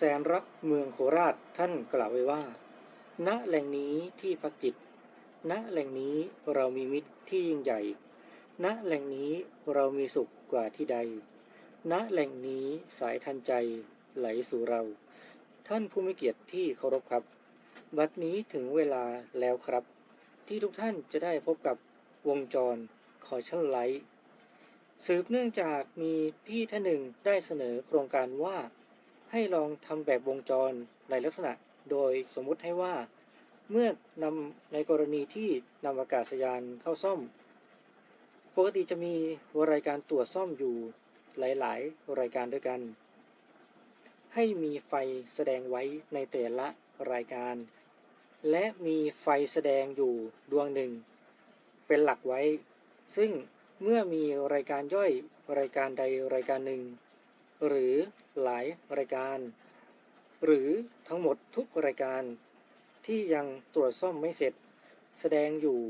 แสนรักเมืองโคราชท่านกล่าวไว้ว่า ณ แหล่งนี้ที่พักจิต ณ แหล่งนี้เรามีมิตรที่ยิ่งใหญ่ ณ แหล่งนี้เรามีสุขกว่าที่ใด ณ แหล่งนี้สายทันใจไหลสู่เรา ท่านผู้มีเกียรติที่เคารพครับ บัดนี้ถึงเวลาแล้วครับ ที่ทุกท่านจะได้พบกับวงจรคอชั่นไลท์สืบเนื่องจากมีพี่ท่านหนึ่งได้เสนอโครงการว่า ให้ลองทำแบบวงจรในลักษณะโดยสมมุติให้ว่า เมื่อนำในกรณีที่นำอากาศยานเข้าซ่อม ปกติจะมีรายการตรวจซ่อมอยู่หลาย ๆ รายการด้วยกัน ให้มีไฟแสดงไว้ในแต่ละรายการ และมีไฟแสดงอยู่ดวงหนึ่ง เป็นหลักไว้ ซึ่งเมื่อมีรายการย่อยรายการใดรายการหนึ่ง หรือหลายรายการ หรือทั้งหมดทุกรายการที่ยังตรวจซ่อมไม่เสร็จ แสดงอยู่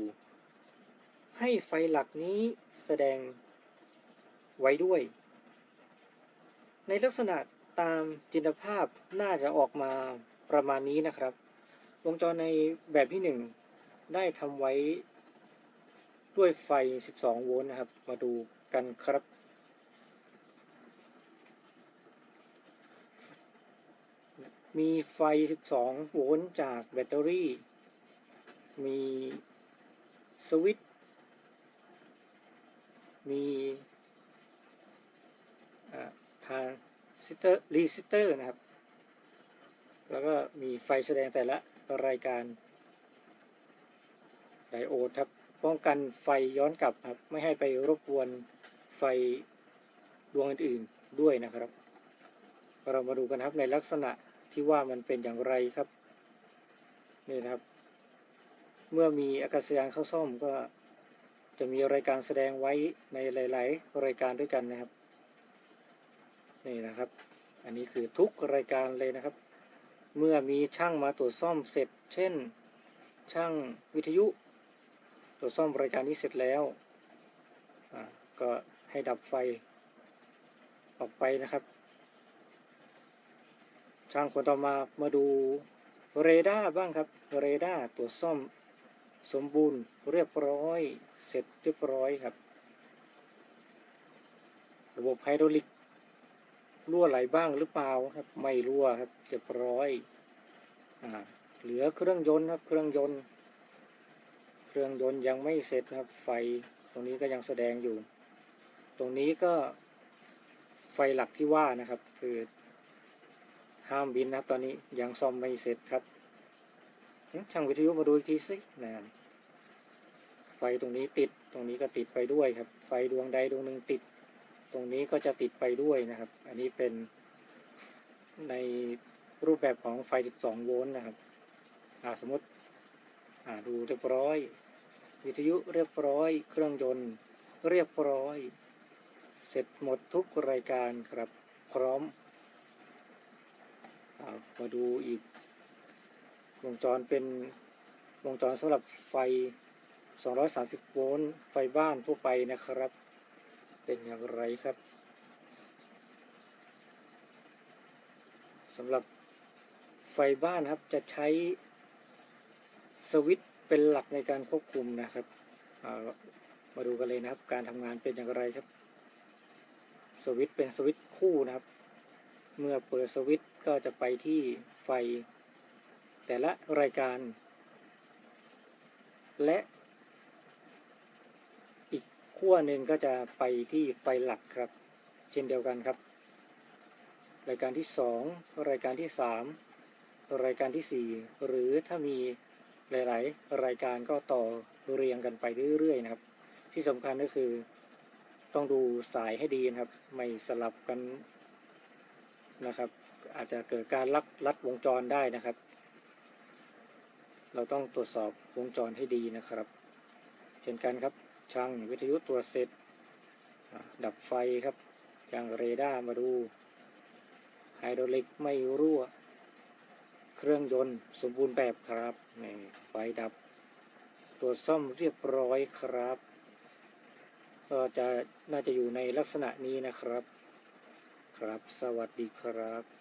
ให้ไฟหลักนี้แสดงไว้ด้วย ในลักษณะตามจินตภาพน่าจะออกมาประมาณนี้นะครับ วงจรในแบบที่ 1 ได้ทำไว้ด้วยไฟ 12 โวลต์นะครับ มาดูกันครับ มีไฟ 12 โวลต์จากแบตเตอรี่ มีสวิตช์ มีทางซิเตอร์รีซิเตอร์นะครับ แล้วก็มีไฟแสดงแต่ละรายการไดโอดครับ ป้องกันไฟย้อนกลับครับ ไม่ให้ไปรบกวนไฟดวงอื่นๆด้วยนะครับ เรามาดูกันครับในลักษณะ ที่ว่ามันเป็นอย่างไรครับ นี่นะครับ เมื่อมีอากาศยานเข้าซ่อมก็จะมีรายการแสดงไว้ในหลาย ๆ รายการด้วยกันนะครับ นี่นะครับ อันนี้คือทุกรายการเลยนะครับ เมื่อมีช่างมาตรวจซ่อมเสร็จ เช่น ช่างวิทยุ ตรวจซ่อมรายการนี้เสร็จแล้ว ก็ให้ดับไฟออกไปนะครับ ช่างคนต่อมามาดูเรดาร์บ้างครับ เรดาร์ตรวจซ่อมสมบูรณ์เรียบร้อย เสร็จเรียบร้อยครับ ระบบไฮดรอลิกรั่วไหลบ้างหรือเปล่าครับ ไม่รั่วครับเรียบร้อยอ่าเหลือเครื่องยนต์ครับ เครื่องยนต์ เครื่องยนต์ยังไม่เสร็จครับ ไฟตรงนี้ก็ยังแสดงอยู่ ตรงนี้ก็ไฟหลักที่ว่านะครับ คือ ห้ามบินนะครับ ตอนนี้ยังซ่อมไม่เสร็จครับช่างวิทยุมาดูอีกทีสินะไฟตรงนี้ติดตรงนี้ก็ติดไปด้วยครับ ไฟดวงใดดวงหนึ่งติด ตรงนี้ก็จะติดไปด้วยนะครับ อันนี้เป็นในรูปแบบของไฟ 12 โวลต์นะครับสมมติดูเรียบร้อย วิทยุเรียบร้อย เครื่องยนต์เรียบร้อย เสร็จหมดทุกรายการครับพร้อม มาดูอีก วงจรเป็นวงจรสำหรับไฟ 230 โวลต์ไฟบ้านทั่วไปนะครับ เป็นอย่างไรครับสำหรับไฟบ้านครับจะใช้สวิตเป็นหลักในการควบคุมนะครับ มาดูกันเลยนะครับ การทำงานเป็นอย่างไรครับ สวิตเป็นสวิตคู่นะครับ เมื่อเปิดสวิตช์ก็จะไปที่ไฟ แต่ละรายการ และ อีกขั้วหนึ่งก็จะไปที่ไฟหลักครับ เช่นเดียวกันครับ รายการที่ 2 รายการที่ 3 รายการที่ 4 หรือถ้ามีหลาย ๆ รายการก็ต่อเรียงกันไปเรื่อย ๆ นะครับ ที่สำคัญก็คือต้องดูสายให้ดีนะครับ ไม่สลับกัน นะครับ อาจจะเกิดการลักลัดวงจรได้นะครับ เราต้องตรวจสอบวงจรให้ดีนะครับ เช่นกันครับช่างวิทยุตรวจเสร็จ ดับไฟครับช่างเรดาร์มาดูไฮดรอลิกไม่รั่ว เครื่องยนต์สมบูรณ์แบบครับนี่ไฟดับ ตรวจซ่อมเรียบร้อยครับ ก็จะน่าจะอยู่ในลักษณะนี้นะครับ ครับ สวัสดีครับ